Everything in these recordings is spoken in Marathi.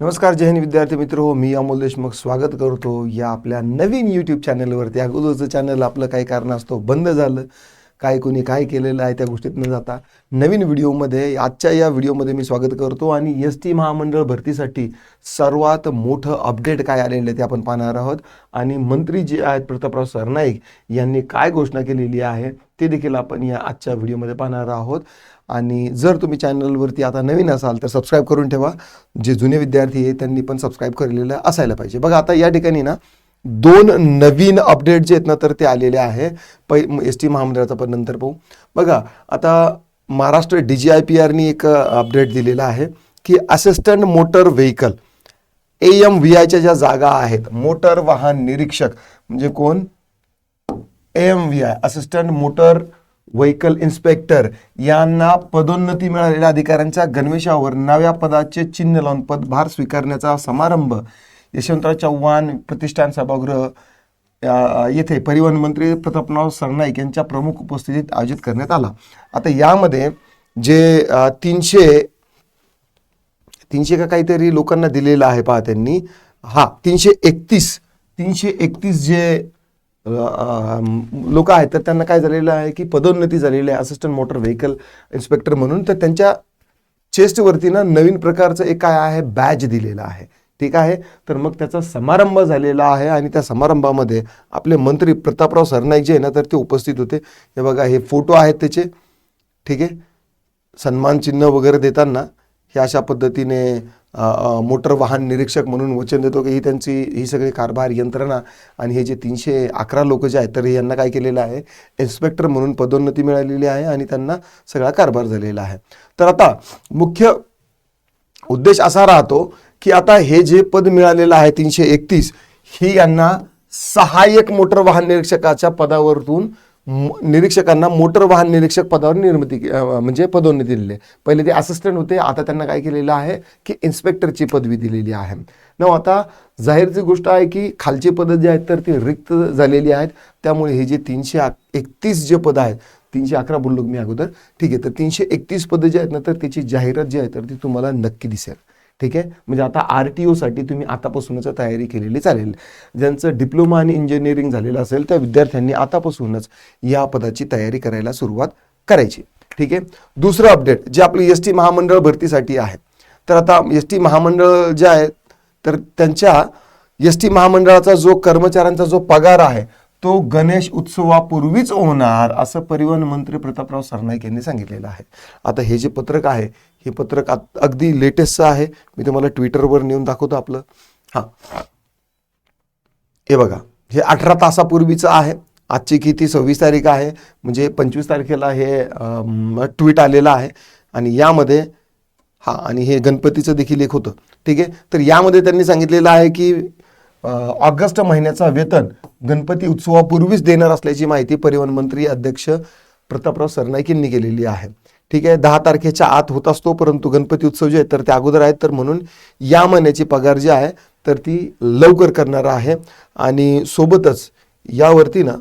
नमस्कार जय हिंद विद्यार्थी मित्र. हो मी अमोल देशमुख स्वागत करतो या आपल्या नवीन यूट्यूब चॅनलवरती अगोदरचं चॅनल आपलं काही कारणास्तव बंद झालं. काय कोणी काय केलेलं आहे त्या गोष्टीत न जाता. नवीन व्हिडिओमध्ये आजच्या या व्हिडिओमध्ये मी स्वागत करतो आणि एस टी महामंडळ भरतीसाठी सर्वात मोठं अपडेट काय आलेलं आहे ते आपण पाहणार आहोत. आणि मंत्री जे आहेत प्रतापराव सरनाईक यांनी काय घोषणा केलेली आहे ते देखील आपण या आजच्या व्हिडिओमध्ये पाहणार आहोत. आणि जर तुम्ही चॅनलवरती आता नवीन असाल तर सबस्क्राईब करून ठेवा. जे जुने विद्यार्थी आहेत त्यांनी पण सबस्क्राईब केलेलं असायला पाहिजे. बघा आता या ठिकाणी ना दोन नवीन अपडेट जे आहेत ना तर ते आलेले आहे. पै एस टी महामंडळाचा पण नंतर पाहू. बघा आता Maharashtra D G I P आरनी एक अपडेट दिलेला आहे की assistant motor vehicle A M V आयच्या ज्या जागा आहेत मोटर वाहन निरीक्षक म्हणजे कोण? M V I assistant motor vehicle inspector यांना पदोन्नती मिळालेल्या अधिकाऱ्यांच्या गणवेशावर नव्या पदाचे चिन्ह लावून पदभार स्वीकारण्याचा समारंभ यशवंतराव चव्हाण प्रतिष्ठान सभागृह येथे परिवहन मंत्री प्रतापराव सरनाईक यांच्या प्रमुख उपस्थितीत आयोजित करण्यात आला. आता यामध्ये जे तीनशे तीनशे का काहीतरी लोकांना दिलेलं आहे पहा त्यांनी. हा तीनशे एकतीस तीनशे एकतीस जे लोक आहेत तर त्यांना काय झालेलं आहे की पदोन्नती झालेली आहे असिस्टंट मोटर व्हेकल इन्स्पेक्टर म्हणून. तर त्यांच्या चेस्टवरती ना नवीन प्रकारचं एक काय आहे बॅज दिलेलं आहे. ठीक आहे? तर मग त्याचा समारंभ झालेला आहे आणि त्या समारंभामध्ये आपले मंत्री प्रतापराव सरनाईक जे आहे ना तर ते उपस्थित होते. हे बघा हे फोटो आहेत त्याचे. ठीक आहे? सन्मान चिन्ह वगैरे देताना हे अशा पद्धतीने मोटर वाहन निरीक्षक म्हणून वचन देतो की ही त्यांची ही सगळी कारभार यंत्रणा आणि हे जे तीनशे अकरा लोक जे आहेत तर हे यांना काय केलेलं आहे? इन्स्पेक्टर म्हणून पदोन्नती मिळालेली आहे आणि त्यांना सगळा कारभार झालेला आहे. तर आता मुख्य उद्देश असा राहतो की आता हे जे पद मिळालेलं आहे तीनशे एकतीस ही यांना सहाय्यक मोटर वाहन निरीक्षकाच्या पदावरतून निरीक्षकांना मोटर वाहन निरीक्षक पदावर निर्मिती म्हणजे पदोन्नती दिलेली आहे. पहिले ते असिस्टंट होते आता त्यांना काय केलेलं आहे की इन्स्पेक्टरची पदवी दिलेली आहे. न आता जाहीरची गोष्ट आहे की खालची पदं जी आहेत तर ती रिक्त झालेली आहेत. त्यामुळे हे जे तीनशे एकतीस जे पदं आहेत तीनशे अकरा बोललो मी अगोदर. ठीक आहे तर तीनशे एकतीस पदं जी आहेत ना तर त्याची जाहिरात जी आहे तर ती तुम्हाला नक्की दिसेल. ठीक आहे? म्हणजे आता आर टी ओसाठी तुम्ही आतापासूनच तयारी केलेली चालेल. ज्यांचं डिप्लोमा आणि इंजिनिअरिंग झालेलं असेल त्या विद्यार्थ्यांनी आतापासूनच या पदाची तयारी करायला सुरुवात करायची. ठीक आहे? दुसरं अपडेट जे आपली एस टी महामंडळ भरतीसाठी आहे तर आता एस टी महामंडळ जे आहे तर त्यांच्या एस टी महामंडळाचा जो कर्मचाऱ्यांचा जो पगार आहे तो गणेश उत्सवापूर्वीच होणार असं परिवहन मंत्री प्रतापराव सरनाईक यांनी सांगितलेलं आहे. आता हे जे पत्रक आहे हे पत्रक अगदी लेटेस्टचं आहे. मी तुम्हाला ट्विटरवर नेऊन दाखवतो आपलं. हां. हे बघा हे अठरा तासापूर्वीचं आहे. आजची किती? सव्वीस तारीख आहे. म्हणजे पंचवीस तारखेला हे ट्विट आलेलं आहे. आणि यामध्ये हा आणि हे गणपतीचं देखील एक होतं. ठीक आहे? तर यामध्ये त्यांनी सांगितलेलं आहे की ऑगस्ट महिन्याचा वेतन गणपती उत्सवापूर्वीच देणार असल्याची माहिती परिवहन मंत्री अध्यक्ष प्रतापराव सरनाईक यांनी केलेली आहे. ठीक आहे दहा तारखेच्या आत होत असतो परंतु गणपती उत्सव जे आहेत तर ते अगोदर आहेत तर म्हणून या महिन्याची पगार जी आहे तर ती लवकर करणार आहे. आणि सोबतच यावरती ना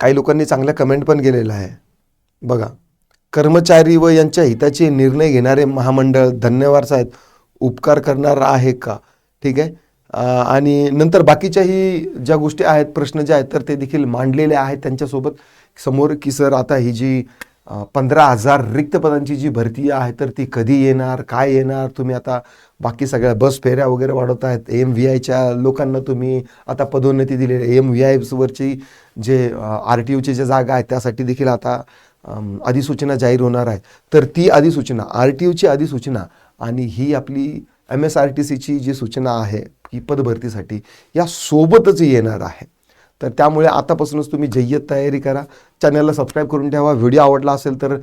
काही लोकांनी चांगल्या कमेंट पण केलेल्या आहे. बघा कर्मचारी व यांच्या हिताचे निर्णय घेणारे महामंडळ धन्यवाद साहेब उपकार करणार आहे का? ठीक आहे. आणि नंतर बाकीच्याही ज्या गोष्टी आहेत प्रश्न जे आहेत तर ते देखील मांडलेले आहेत त्यांच्यासोबत. समोर की सर आता ही जी पंधरा हजार रिक्त पदांची जी भरती आहे तर ती कधी येणार काय येणार? तुम्ही आता बाकी सगळ्या बस फेऱ्या वगैरे वाढवत आहेत. एम व्ही आयच्या लोकांना तुम्ही आता पदोन्नती दिलेली एम व्ही आयवरची जे आर टी यूची ज्या जागा आहेत त्यासाठी देखील आता अधिसूचना जाहीर होणार आहे. तर ती अधिसूचना आर टी ओची अधिसूचना आणि ही आपली एम एस आर टी सीची जी सूचना आहे ही पदभरतीसाठी या सोबतच येणार आहे. तर त्यामुळे आतापासूनच तुम्ही जय्यत तयारी करा. चॅनलला सबस्क्राईब करून ठेवा. व्हिडिओ आवडला असेल तर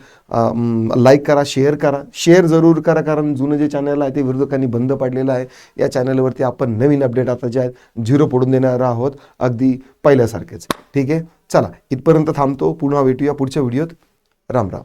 लाईक करा शेअर करा. शेअर जरूर करा कारण जुनं जे चॅनल आहे ते विरोधकांनी बंद पाडलेलं आहे. या चॅनलवरती आपण नवीन अपडेट आता जे आहेत झिरो पडून देणार आहोत. अगदी पहिल्यासारखेच. ठीक आहे? चला इथपर्यंत थांबतो. पुन्हा भेटूया पुढच्या व्हिडिओत. राम राम.